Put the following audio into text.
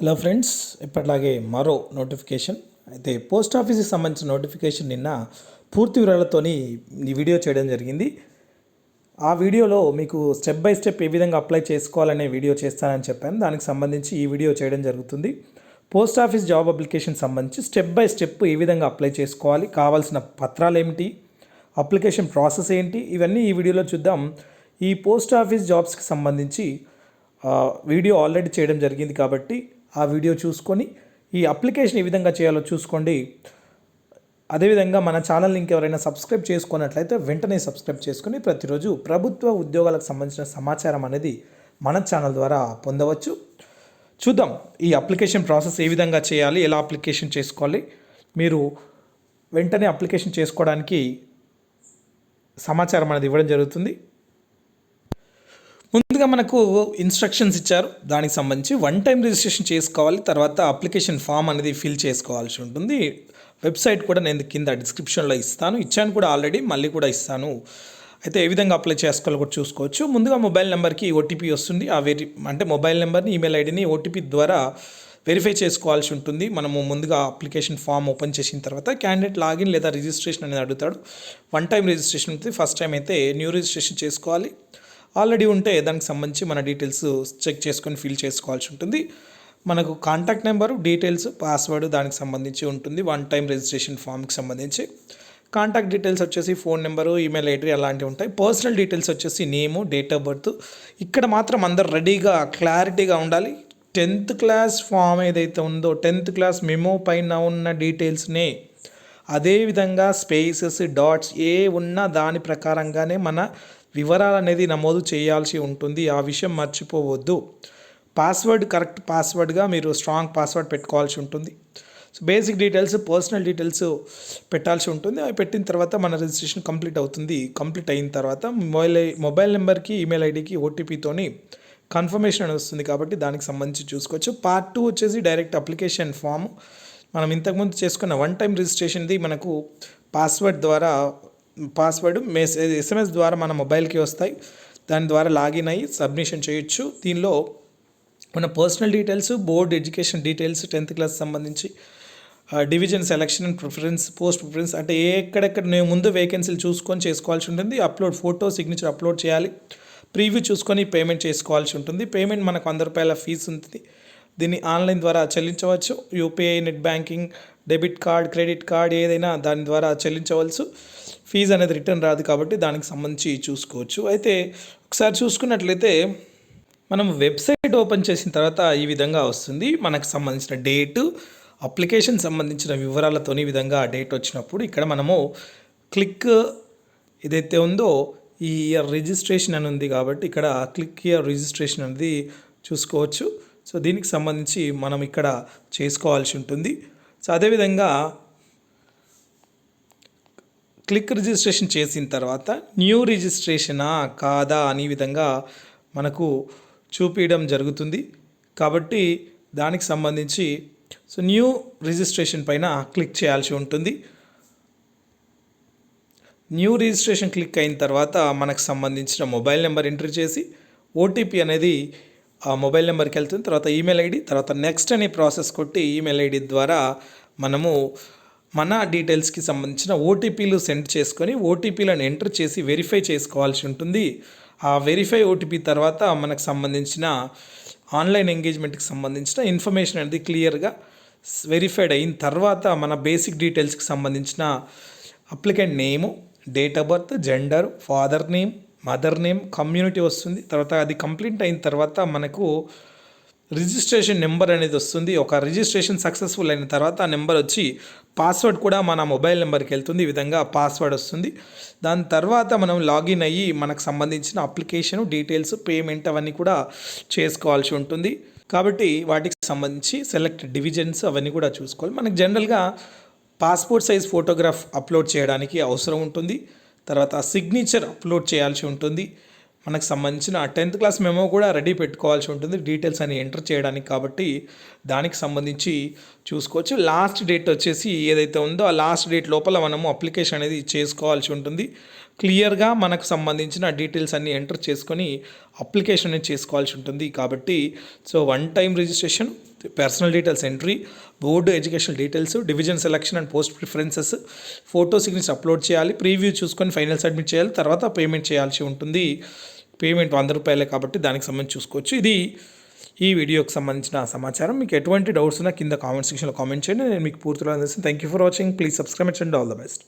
Hello friends ఇప్పటిలాగే మరో notification అయితే post ఆఫీస్కి సంబంధించిన నోటిఫికేషన్ నిన్న పూర్తి వివరాలతోని ఈ వీడియో చేయడం జరిగింది. ఆ వీడియోలో మీకు స్టెప్ బై స్టెప్ ఏ విధంగా అప్లై చేసుకోవాలనే వీడియో చేస్తానని చెప్పాను. దానికి సంబంధించి ఈ వీడియో చేయడం జరుగుతుంది. పోస్ట్ ఆఫీస్ జాబ్ అప్లికేషన్ సంబంధించి స్టెప్ బై స్టెప్ ఏ విధంగా అప్లై చేసుకోవాలి కావాల్సిన పత్రాలు ఏమిటి అప్లికేషన్ ప్రాసెస్ ఏంటి ఇవన్నీ ఈ వీడియోలో చూద్దాం. ఈ పోస్ట్ ఆఫీస్ జాబ్స్కి సంబంధించి వీడియో ఆల్రెడీ చేయడం జరిగింది కాబట్టి ఆ వీడియో చూసుకొని ఈ అప్లికేషన్ ఏ విధంగా చేయాలో చూసుకోండి. అదేవిధంగా మన ఛానల్ని ఇంకెవరైనా సబ్స్క్రైబ్ చేసుకున్నట్లయితే వెంటనే సబ్స్క్రైబ్ చేసుకొని ప్రతిరోజు ప్రభుత్వ ఉద్యోగాలకు సంబంధించిన సమాచారం అనేది మన ఛానల్ ద్వారా పొందవచ్చు. చూద్దాం ఈ అప్లికేషన్ ప్రాసెస్ ఏ విధంగా చేయాలి ఎలా అప్లికేషన్ చేసుకోవాలి. మీరు వెంటనే అప్లికేషన్ చేసుకోవడానికి సమాచారం అనేది ఇవ్వడం జరుగుతుంది. ముందుగా మనకు ఇన్స్ట్రక్షన్స్ ఇచ్చారు. దానికి సంబంధించి వన్ టైం రిజిస్ట్రేషన్ చేసుకోవాలి. తర్వాత అప్లికేషన్ ఫామ్ అనేది ఫిల్ చేసుకోవాల్సి ఉంటుంది. వెబ్సైట్ కూడా నేను కింద డిస్క్రిప్షన్లో ఇస్తాను. ఇచ్చాను కూడా ఆల్రెడీ మళ్ళీ కూడా ఇస్తాను. అయితే ఏ విధంగా అప్లై చేసుకోవాలో కూడా చూసుకోవచ్చు. ముందుగా మొబైల్ నెంబర్కి ఓటీపీ వస్తుంది. ఆ వెరి అంటే మొబైల్ నెంబర్ని ఈమెయిల్ ఐడిని ఓటీపీ ద్వారా వెరిఫై చేసుకోవాల్సి ఉంటుంది. మనము ముందుగా అప్లికేషన్ ఫామ్ ఓపెన్ చేసిన తర్వాత క్యాండిడేట్ లాగిన్ లేదా రిజిస్ట్రేషన్ అనేది అడుగుతాడు. వన్ టైం రిజిస్ట్రేషన్ ఉంటుంది. ఫస్ట్ టైం అయితే న్యూ రిజిస్ట్రేషన్ చేసుకోవాలి. ఆల్రెడీ ఉంటే దానికి సంబంధించి మన డీటెయిల్స్ చెక్ చేసుకొని ఫిల్ చేసుకోవాల్సి ఉంటుంది. మనకు కాంటాక్ట్ నెంబరు డీటెయిల్స్ పాస్వర్డ్ దానికి సంబంధించి ఉంటుంది. వన్ టైం రిజిస్ట్రేషన్ ఫామ్కి సంబంధించి. కాంటాక్ట్ డీటెయిల్స్ వచ్చేసి ఫోన్ నెంబరు ఈమెయిల్ ఐడి అలాంటివి ఉంటాయి. పర్సనల్ డీటెయిల్స్ వచ్చేసి నేము డేట్ ఆఫ్ బర్త్ ఇక్కడ మాత్రం అందరు రెడీగా క్లారిటీగా ఉండాలి. టెన్త్ క్లాస్ ఫామ్ ఏదైతే ఉందో టెన్త్ క్లాస్ మెమో పైన ఉన్న డీటెయిల్స్నే అదేవిధంగా స్పేసెస్ డాట్స్ ఏ ఉన్నా దాని ప్రకారంగానే మన వివరాలు అనేది నమోదు చేయాల్సి ఉంటుంది. ఆ విషయం మర్చిపోవద్దు. పాస్వర్డ్ కరెక్ట్ పాస్వర్డ్గా మీరు స్ట్రాంగ్ పాస్వర్డ్ పెట్టుకోవాల్సి ఉంటుంది. So basic details personal details పెట్టాల్సి ఉంటుంది. అవి పెట్టిన తర్వాత మన రిజిస్ట్రేషన్ కంప్లీట్ అవుతుంది. కంప్లీట్ అయిన తర్వాత మొబైల్ మొబైల్ నెంబర్కి ఈమెయిల్ ఐడికి ఓటీపీతోని కన్ఫర్మేషన్ అని వస్తుంది కాబట్టి దానికి సంబంధించి చూసుకోవచ్చు. పార్ట్ టూ వచ్చేసి డైరెక్ట్ అప్లికేషన్ ఫామ్ మనం ఇంతకుముందు చేసుకున్న వన్ టైం రిజిస్ట్రేషన్ది మనకు పాస్వర్డ్ ద్వారా పాస్వర్డ్ మెసేజ్ ఎస్ఎంఎస్ ద్వారా మన మొబైల్కి వస్తాయి. దాని ద్వారా లాగిన్ అయ్యి సబ్మిషన్ చేయొచ్చు. దీనిలో మన personal details board education details tenth class సంబంధించి division selection and preference post preference అంటే ఏ ఎక్కడెక్కడ నేను ముందు వేకెన్సీలు చూసుకొని చేసుకోవాల్సి ఉంటుంది. అప్లోడ్ ఫోటో సిగ్నేచర్ అప్లోడ్ చేయాలి. ప్రీవ్యూ చూసుకొని పేమెంట్ చేసుకోవాల్సి ఉంటుంది. పేమెంట్ మనకు వంద రూపాయల ఫీజు ఉంటుంది. దీన్ని ఆన్లైన్ ద్వారా చెల్లించవచ్చు. UPI net banking debit card credit card ఏదైనా దాని ద్వారా చెల్లించవచ్చు. ఫీజు అనేది రిటర్న్ రాదు కాబట్టి దానికి సంబంధించి చూసుకోవచ్చు. అయితే ఒకసారి చూసుకున్నట్లయితే మనం వెబ్సైట్ ఓపెన్ చేసిన తర్వాత ఈ విధంగా వస్తుంది. మనకు సంబంధించిన డేటు అప్లికేషన్ సంబంధించిన వివరాలతో ఈ విధంగా డేట్ వచ్చినప్పుడు ఇక్కడ మనము క్లిక్ ఏదైతే ఉందో ఈ ఇయర్ రిజిస్ట్రేషన్ అని ఉంది కాబట్టి ఇక్కడ క్లిక్ ఇయర్ రిజిస్ట్రేషన్ అనేది చూసుకోవచ్చు. సో దీనికి సంబంధించి మనం ఇక్కడ చేసుకోవాల్సి ఉంటుంది. సో అదేవిధంగా క్లిక్ రిజిస్ట్రేషన్ చేసిన తర్వాత న్యూ రిజిస్ట్రేషనా కాదా అనే విధంగా మనకు చూపించడం జరుగుతుంది. కాబట్టి దానికి సంబంధించి సో న్యూ రిజిస్ట్రేషన్ పైన క్లిక్ చేయాల్సి ఉంటుంది. న్యూ రిజిస్ట్రేషన్ క్లిక్ అయిన తర్వాత మనకు సంబంధించిన మొబైల్ నెంబర్ ఎంట్రీ చేసి ఓటీపీ అనేది ఆ మొబైల్ నెంబర్కి వెళ్తుంది. తర్వాత ఈమెయిల్ ఐడి తర్వాత నెక్స్ట్ అనే ప్రాసెస్ కొట్టి ఈమెయిల్ ఐడి ద్వారా మనము మన డీటెయిల్స్కి సంబంధించిన ఓటీపీలు సెండ్ చేసుకొని ఓటీపీలను ఎంటర్ చేసి వెరిఫై చేసుకోవాల్సి ఉంటుంది. ఆ వెరిఫై ఓటీపీ తర్వాత మనకు సంబంధించిన ఆన్లైన్ ఎంగేజ్మెంట్కి సంబంధించిన ఇన్ఫర్మేషన్ అనేది క్లియర్గా వెరిఫైడ్ అయిన తర్వాత మన బేసిక్ డీటెయిల్స్కి సంబంధించిన applicant name date of birth gender father name mother name community వస్తుంది. తర్వాత అది కంప్లీట్ అయిన తర్వాత మనకు రిజిస్ట్రేషన్ నెంబర్ అనేది వస్తుంది. ఒక రిజిస్ట్రేషన్ సక్సెస్ఫుల్ అయిన తర్వాత ఆ నెంబర్ వచ్చి పాస్వర్డ్ కూడా మన మొబైల్ నెంబర్కి వెళ్తుంది. ఈ విధంగా పాస్వర్డ్ వస్తుంది. దాని తర్వాత మనం లాగిన్ అయ్యి మనకు సంబంధించిన అప్లికేషన్ డీటెయిల్స్ పేమెంట్ అవన్నీ కూడా చేసుకోవాల్సి ఉంటుంది. కాబట్టి వాటికి సంబంధించి సెలెక్ట్ డివిజన్స్ అవన్నీ కూడా చూసుకోవాలి. మనకు జనరల్గా పాస్పోర్ట్ సైజ్ ఫోటోగ్రాఫ్ అప్లోడ్ చేయడానికి అవసరం ఉంటుంది. తర్వాత సిగ్నేచర్ అప్లోడ్ చేయాల్సి ఉంటుంది. మనకు సంబంధించిన టెన్త్ క్లాస్ మెమో కూడా రెడీ పెట్టుకోవాల్సి ఉంటుంది. డీటెయిల్స్ అని ఎంటర్ చేయడానికి కాబట్టి దానికి సంబంధించి చూసుకోవచ్చు. లాస్ట్ డేట్ వచ్చేసి ఏదైతే ఉందో ఆ లాస్ట్ డేట్ లోపల మనము అప్లికేషన్ అనేది చేసుకోవాల్సి ఉంటుంది. క్లియర్గా మనకు సంబంధించిన డీటెయిల్స్ అన్నీ ఎంటర్ చేసుకొని అప్లికేషన్ అనేది చేసుకోవాల్సి ఉంటుంది కాబట్టి so one time registration personal details entry board education details division selection and post preferences photo signature upload చేయాలి ప్రీవ్యూ చూసుకొని ఫైనల్ సబ్మిట్ చేయాలి తర్వాత పేమెంట్ చేయాల్సి ఉంటుంది. పేమెంట్ వంద రూపాయలే కాబట్టి దానికి సంబంధించి చూసుకోవచ్చు. ఇది ఈ వీడియోకి సంబంధించిన సమాచారం. మీకు ఎటువంటి డౌట్స్ ఉన్నా కింద కామెంట్ సెక్షన్లో కామెంట్ చేయండి. నేను మీకు పూర్తిగా అందిస్తాను thank you for watching please subscribe and all the best